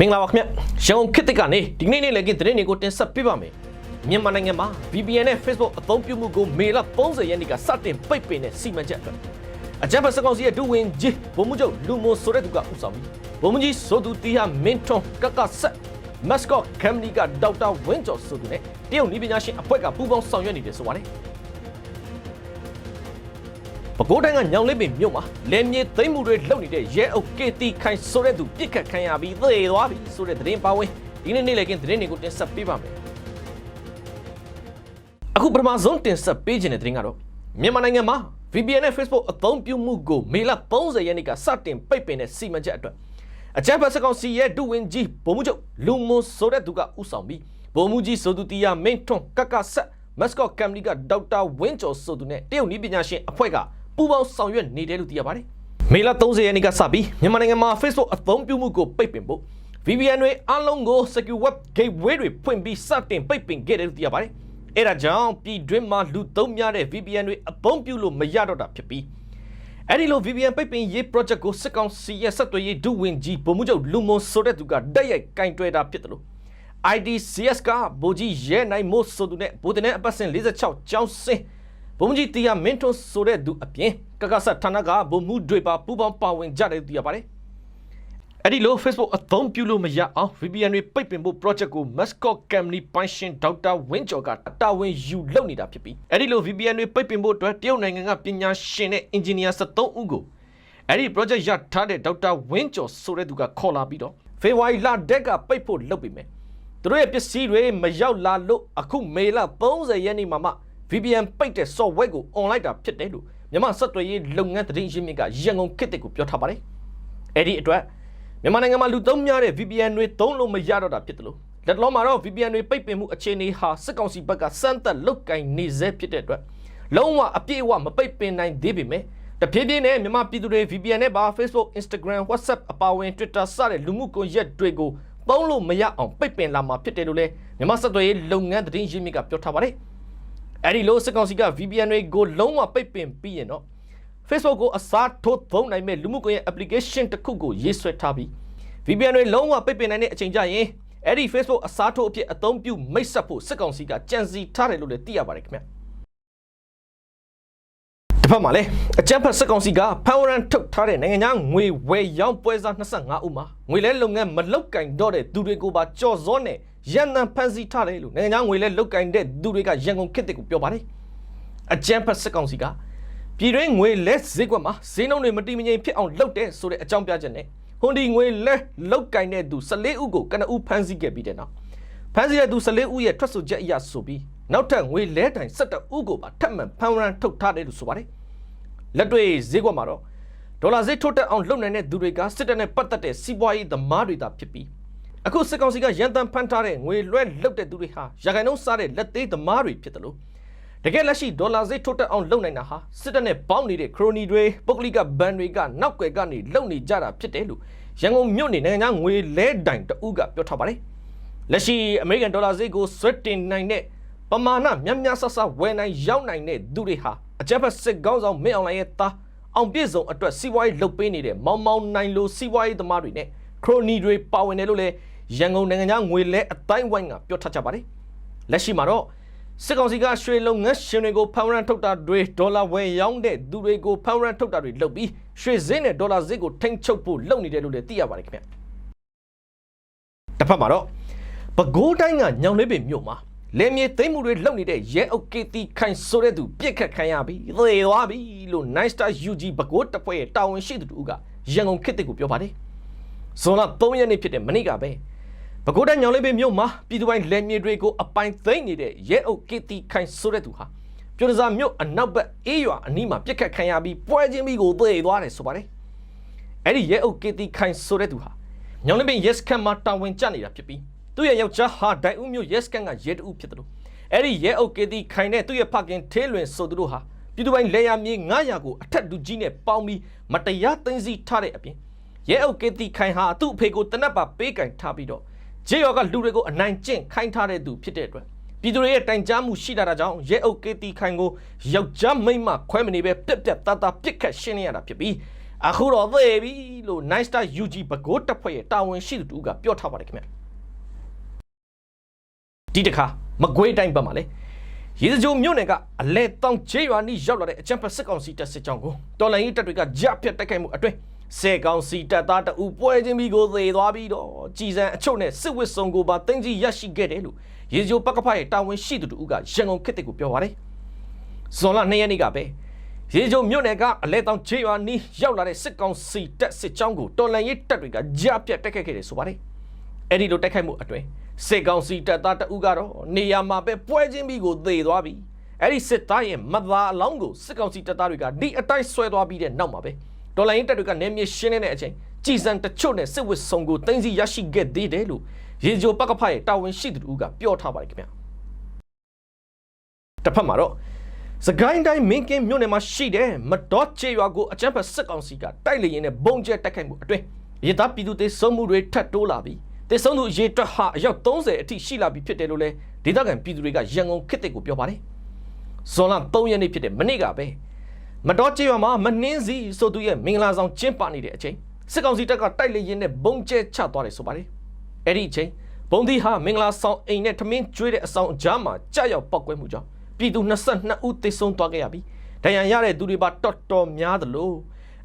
မင်္ဂလာပါခင်ဗျရန်ကုန်ခေတ်သစ်ကနေဒီနေ့နေ့လည်းကင်းသတင်းတွေကိုတင်ဆက်ပေးပါမယ်မြန်မာနိုင်ငံမှာ VPN နဲ့ Facebook အသုံးပြုမှုကိုမေလ30ရက်နေ့ကစတင်ပိတ်ပင်တဲ့စီမံချက်အတွက်အကြံဖတ်စကောင်စီရဲ့ဒုဝန်ကြီးဗိုလ်မှူးချုပ်လူမိုဆိုတဲ့သူကဥဆောင်ပြီးဗိုလ်မှူးကြီးဆိုသူတီဟာမင်းထွန်းကကဆက်မတ်စကော့ကမ်ပဏီကဒေါက်တာဝင်းကျော်ဆိုသူနဲ့တရုတ်နည်းပညာရှင်အဖွဲ့ကပူးပေါင်းဆောင်ရွက်နေတယ်ဆိုပါတယ် ပဲခူးတိုင်းကညောင်လေးပင်မြို့မှာလယ်မြေသိမ်းမှုတွေလုပ်နေတဲ့ရဲအုပ်ကေတီခိုင်ဆိုတဲ့သူပြစ်ခတ်ခံရပြီးသေသွားပြီဆိုတဲ့သတင်းပါဝင်ဒီနေ့နေ့လည်ကင်းသတင်းတွေကိုတင်ဆက်ပေးပါမယ်အခုပထမဆုံးတင်ဆက်ပေးခြင်းတဲ့သတင်းကတော့မြန်မာနိုင်ငံမှာ VPN နဲ့ Facebook အသုံးပြုမှုကိုမေလ30ရက်နေ့ကစတင်ပိတ်ပင်တဲ့စီမံချက်အတွက်အကြမ်းဖက်စကောင်စီရဲ့ဒုဝန်ကြီးဗိုလ်မှူးချုပ်လူမွန်ဆိုတဲ့သူကဥဆောင်ပြီးဗိုလ်မှူးကြီးဆိုသူတီယာမင်းထွန်းကကဆက်မတ်စကော့ကမ်ပဏီကဒေါက်တာဝင်းကျော်ဆိုသူနဲ့တရုတ်နည်းပညာရှင်အဖွဲ့က ပူးပေါင်းဆောင်ရွက်နေတယ်လို့သိရပါတယ်။မေလ30ရက်နေ့ကစပြီးမြန်မာနိုင်ငံမှာ Facebook အသုံးပြုမှုကိုပိတ်ပင်ဖို့ VPN တွေအားလုံးကို Secure Web Gateway တွေဖွင့်ပြီးစတင်ပိတ်ပင်ခဲ့တယ်လို့သိရပါတယ်။အဲဒါကြောင့်ပြည်တွင်းမှာလူသုံးများတဲ့ VPN တွေအသုံးပြုလို့မရတော့တာဖြစ်ပြီးအဲ့ဒီလို VPN ပိတ်ပင်ရေး project ကိုစစ်ကောင်စီရဲ့ဆက်သွယ်ရေးဒုဝန်ကြီးဗိုလ်မှူးချုပ်လူမွန်ဆိုတဲ့သူကတက်ရိုက်ကင်တွယ်တာဖြစ်တယ်လို့ IDCS ကဗိုလ်ကြီးရဲနိုင်မို့ဆိုသူနဲ့ဗိုလ်တနဲ့အပတ်စဉ်46ကျောင်းစင် ဗိုလ်မှူးကြီးတီယာမင်းထွန်းဆိုတဲ့သူအပြင်ကကဆတ်ဌာနကဗိုလ်မှူးတွေပါပူးပေါင်းပါဝင်ကြတယ်လို့သိရပါတယ်အဲ့ဒီလို Facebook အသုံးပြုလို့မရအောင် VPN တွေပိတ်ပင်ဖို့ project ကို Mascot Company ပိုင်ရှင်ဒေါက်တာဝင်းကျော်ကတာဝန်ယူလုပ်နေတာဖြစ်ပြီးအဲ့ဒီလို VPN တွေပိတ်ပင်ဖို့အတွက်တရုတ်နိုင်ငံကပညာရှင်နဲ့ engineer 73ဦးကိုအဲ့ဒီ project ရထားတဲ့ဒေါက်တာဝင်းကျော်ဆိုတဲ့သူကခေါ်လာပြီးတော့ဖေဖော်ဝါရီလတက်ကပိတ်ဖို့လုပ်ပြီမယ်သူတို့ရဲ့ပစ္စည်းတွေမရောက်လာလို့အခုမေလ30ရက်နေ့မှာမှ VPN ပိတ်တဲ့ software ကို online တာဖြစ်တယ်လို့မြန်မာဆက်သွယ်ရေးလုပ်ငန်းသတင်းရင်းမြစ်ကရန်ကုန်ခေတ်တစ်ကိုပြောထားပါတယ်အဲ့ဒီအတွက်မြန်မာနိုင်ငံမှာလူသုံးများတဲ့ VPN တွေသုံးလို့မရတော့တာဖြစ်တယ်လို့လက်တလုံးမှာတော့ VPN တွေပိတ်ပင်မှုအခြေအနေဟာစစ်ကောင်စီဘက်ကစမ်းသပ်လုတ်ကင်နေစေဖြစ်တဲ့အတွက်လုံးဝအပြည့်အဝမပိတ်ပင်နိုင်သေးပေမဲ့တဖြည်းဖြည်းနဲ့မြန်မာပြည်သူတွေ VPN နဲ့ပါ Facebook Instagram WhatsApp အပါအဝင် Twitter စတဲ့လူမှုကွန်ရက်တွေကိုသုံးလို့မရအောင်ပိတ်ပင်လာမှာဖြစ်တယ်လို့လည်းမြန်မာဆက်သွယ်ရေးလုပ်ငန်းသတင်းရင်းမြစ်ကပြောထားပါတယ် အဲ့ဒီလိုစစ်ကောင်စီက VPN တွေကိုလုံးဝပိတ်ပင်ပြီးရင်တော့ Facebook ကိုအစားထိုးသုံးနိုင်မဲ့လူမှုကွန်ရက် application တစ်ခုကိုရေးဆွဲထားပြီး VPN တွေလုံးဝပိတ်ပင်နိုင်တဲ့အချိန်ကျရင်အဲ့ဒီ Facebook အစားထိုးအဖြစ်အသုံးပြုမိတ်ဆက်ဖို့စစ်ကောင်စီကကြံစီထားတယ်လို့လည်းသိရပါတယ်ခင်ဗျတစ်ဖက်မှာလည်းအကြမ်းဖက်စစ်ကောင်စီကဖန်ဝရန်ထုတ်ထားတဲ့နိုင်ငံခြားငွေဝယ်ရောင်းပွဲစား25ဦးမှာငွေလဲလုပ်ငန်းမလုတ်ကင်တော့တဲ့သူတွေကိုပါကြော်စောနဲ့ ရန်တန်ဖန်စီထားတယ်လို့နိုင်ငံခြားငွေလဲလုတ်ကင်တဲ့သူတွေကရန်ကုန်ခေတ်တစ်ကိုပြောပါတယ်အကြမ်းဖက်စစ်ကောင်စီကပြည်တွင်းငွေလဲဈေးကွက်မှာဈေးနှုန်းတွေမတည်မငြိမ်ဖြစ်အောင်လုပ်တဲ့ဆိုတဲ့အကြောင်းပြချက်နဲ့ဟွန်ဒီငွေလဲလုတ်ကင်တဲ့သူ14ဦးကိုကနဦးဖမ်းဆီးခဲ့ပြီးတဲ့နောက်ဖမ်းဆီးတဲ့သူ14ဦးရဲ့ထွက်ဆိုချက်အရဆိုပြီးနောက်ထပ်ငွေလဲတိုင်17ဦးကိုပါထပ်မံဖမ်းဝရန်ထုတ်ထားတယ်လို့ဆိုပါတယ်လက်တွေ့ဈေးကွက်မှာတော့ဒေါ်လာဈေးထိုးတက်အောင်လုပ်နိုင်တဲ့သူတွေကစစ်တပ်နဲ့ပတ်သက်တဲ့စီးပွားရေးသမားတွေသာဖြစ်ပြီး အခုစစ်ကောင်စီကရန်တမ်းဖမ်းထားတဲ့ငွေလွှဲလုတ်တဲ့သူတွေဟာရခိုင်နှုန်းစားတဲ့လက်သေးသမားတွေဖြစ်တယ်လို့တကယ်လက်ရှိဒေါ်လာဈေးထိုးတက်အောင်လုပ်နိုင်တာဟာစစ်တပ်နဲ့ပေါင်းနေတဲ့ခရိုနီတွေပုဂ္ဂလိကဘဏ်တွေကနောက်ွယ်ကနေလုပ်နေကြတာဖြစ်တယ်လို့ရန်ကုန်မြို့နေနိုင်ငံခြားငွေလဲတိုင်တဦးကပြောထားပါတယ်လက်ရှိအမေရိကန်ဒေါ်လာဈေးကိုဆွဲတင်နိုင်တဲ့ပမာဏများများဆဆဝယ်နိုင်ရောက်နိုင်တဲ့သူတွေဟာအကြမ်းဖက်စစ်ကောင်းဆောင်မင်းအောင်လှိုင်ရဲ့သားအောင်ပြည့်စုံအတွက်စီးပွားရေးလုပ်ပေးနေတဲ့မောင်မောင်နိုင်လိုစီးပွားရေးသမားတွေနဲ့ခရိုနီတွေပါဝင်တယ်လို့လည်း ရန်ကုန်နိုင်ငံခြားငွေလဲအတိုင်းဝိုင်းကပြောထားကြပါတယ်လက်ရှိမှာတော့စစ်ကောင်စီကရွှေလုပ်ငန်းရှင်တွေကိုဖန်ရန်ထုတ်တာတွေဒေါ်လာဝယ်ရောင်းတဲ့သူတွေကိုဖန်ရန်ထုတ်တာတွေလုပ်ပြီးရွှေဈေးနဲ့ဒေါ်လာဈေးကိုထိန်းချုပ်ဖို့လုပ်နေတယ်လို့လည်းသိရပါတယ်ခင်ဗျတစ်ဖက်မှာတော့ပဲခူးတိုင်းကညောင်လေးပင်မြို့မှာလယ်မြေသိမ်းမှုတွေလုပ်နေတဲ့ရဲအုပ်ကေတီခိုင်ဆိုတဲ့သူပြစ်ခတ်ခံရပြီးသေသွားပြီလို့ Nice Star UG ပဲခူးတပ်ဖွဲ့ရဲ့တာဝန်ရှိသူတို့ကရန်ကုန်ခေတ်တစ်ကိုပြောပါတယ်ဇွန်လ3ရက်နေ့ဖြစ်တဲ့မနေ့ကပဲ ပဲခူးတိုင်းညောင်လေးပင်မြို့မှာပြည်သူပိုင်းလယ်မြေတွေကိုအပိုင်သိမ်းနေတဲ့ရဲအုပ်ကေတီခိုင်ဆိုတဲ့သူဟာပြည်တော်စာမြို့အနောက်ဘက်အေးရွာအနီးမှာပြစ်ခတ်ခံရပြီးပွဲချင်းပြီးကိုသေသွားတယ်ဆိုပါတယ်အဲ့ဒီရဲအုပ်ကေတီခိုင်ဆိုတဲ့သူဟာညောင်လေးပင် yes ခန့်မှာတာဝန်ကျနေတာဖြစ်ပြီးသူ့ရဲ့ယောက်ျားဟာဒိုင်ဦးမျိုး yes ကန်ကရဲတူဖြစ်တယ်လို့အဲ့ဒီရဲအုပ်ကေတီခိုင်နဲ့သူ့ရဲ့ဖခင်သေးလွင်ဆိုသူတို့ဟာပြည်သူပိုင်းလေယာမြေ900ကိုအထက်လူကြီးနဲ့ပေါင်းပြီးမတရားသိမ်းဆည်းထားတဲ့အပြင်ရဲအုပ်ကေတီခိုင်ဟာသူ့အဖေကိုတနက်ပါပေးကင်ထားပြီးတော့ ဂျေယောကလူတွေကိုအနိုင်ကျင့်ခိုင်းထားတဲ့သူဖြစ်တဲ့အတွက်ပြည်သူတွေရဲ့တိုင်ကြားမှုရှိတာကြောင့်ရဲအုပ်ကေတီခိုင်ကိုယောက်ျားမိန်းမခွဲမနေပဲပြက်ပြက်သားသားပြစ်ခတ်ရှင်းနေရတာဖြစ်ပြီးအခုတော့သေပြီလို့ Nice Star UG ဘကိုးတပ်ဖွဲ့ရဲ့တာဝန်ရှိသူတူကပြောထားပါတယ်ခင်ဗျဒီတခါမကွေးတိုင်းဘက်မှာလေရေစကြိုမြို့နယ်ကအလဲတောင်ချေးရွာနီးရောက်လာတဲ့အကြံဖက်စစ်ကောင်စီတပ်စစ်ကြောင်းကိုတော်လိုင်းရေးတပ်တွေကကြားဖြတ်တိုက်ခိုက်မှုအတွင်း စေကောင်စီတပ်သားတအူပွဲချင်းပြီးကိုသေသွားပြီးတော့ကြည်စံအချုပ်နဲ့စစ်ဝစ်စုံကိုပါတင်းကြီးရရှိခဲ့တယ်လို့ရေစကြိုပကဖရဲ့တာဝန်ရှိသူတူကရန်ကုန်ခေတ်တစ်ကိုပြောပါတယ်ဇွန်လ2ရက်နေ့ကပဲရေကြုံမြို့နယ်ကအလဲတောင်ချေရွာနီးရောက်လာတဲ့စစ်ကောင်စီတပ်စစ်ကြောင်းကိုတော်လန်ရေးတပ်တွေကကြားပြတ်တိုက်ခိုက်ခဲ့တယ်ဆိုပါတယ်။အဲ့ဒီလိုတိုက်ခိုက်မှုအတွင်းစစ်ကောင်စီတပ်သားတအုပ်ကတော့နေရာမှာပဲပွဲချင်းပြီးကိုသေသွားပြီ။အဲ့ဒီစစ်သားရဲ့မသားအလောင်းကိုစစ်ကောင်စီတပ်သားတွေကဒီအတိုင်းဆွဲသွားပြီးတဲ့နောက်မှာပဲ တော်လန်ရေးတပ်တွေကနေမြေရှင်းနေတဲ့အချိန်ကြည်စံတချို့နဲ့စစ်ဝစ်စုံကိုတင်းစီရရှိခဲ့သေးတယ်လို့ရေကြိုပကဖရဲ့တာဝန်ရှိသူတို့ကပြောထားပါတယ်ခင်ဗျာ။တစ်ဖက်မှာတော့စကိုင်းတိုင်းမင်းကင်းမြို့နယ်မှာရှိတဲ့မတော်ချေရွာကိုအကြမ်းဖက်စစ်ကောင်စီကတိုက်လေရင်နဲ့ဘုံကျဲတိုက်ခိုက်မှုအတွင်းရေသားပြည်သူတွေစုံမှုတွေထပ်တိုးလာပြီးတေဆုံးသူရေတွက်ဟာအယောက်30အထိရှိလာပြီဖြစ်တယ်လို့လည်းဒေသခံပြည်သူတွေကရန်ကုန်ခေတ်တစ်ကိုပြောပါတယ်။ဇွန်လ3ရက်နေ့ဖြစ်တဲ့မနေ့ကပဲ မတော်ချေရွာမှာမနှင်းစီဆိုသူရဲ့မင်္ဂလာဆောင်ကျင်းပနေတဲ့အချိန်စစ်ကောင်စီတပ်ကတိုက်လေရင်နဲ့ဘုံကျဲချသွားတယ်ဆိုပါတယ်။အဲ့ဒီအချိန်ဘုံဒီဟာမင်္ဂလာဆောင်အိမ်နဲ့ထမင်းကျွေးတဲ့အဆောင်အကြားမှာကြာရောက်ပောက်ကွဲမှုကြောင့်ပြည်သူ22ဦးသေဆုံးသွားခဲ့ရပြီဒဏ်ရာရတဲ့သူတွေပါတော်တော်များသလို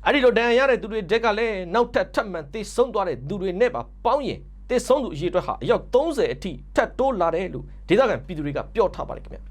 အဲ့ဒီလိုဒဏ်ရာရတဲ့သူတွေတက်ကလည်းနောက်ထပ်ထပ်မံသေဆုံးသွားတဲ့သူတွေနဲ့ပါပေါင်းရင်သေဆုံးသူအရေအတွက်ဟာအယောက်30အထိထပ်တိုးလာတယ်လို့ဒေသခံပြည်သူတွေကပြောထားပါတယ်ခင်ဗျ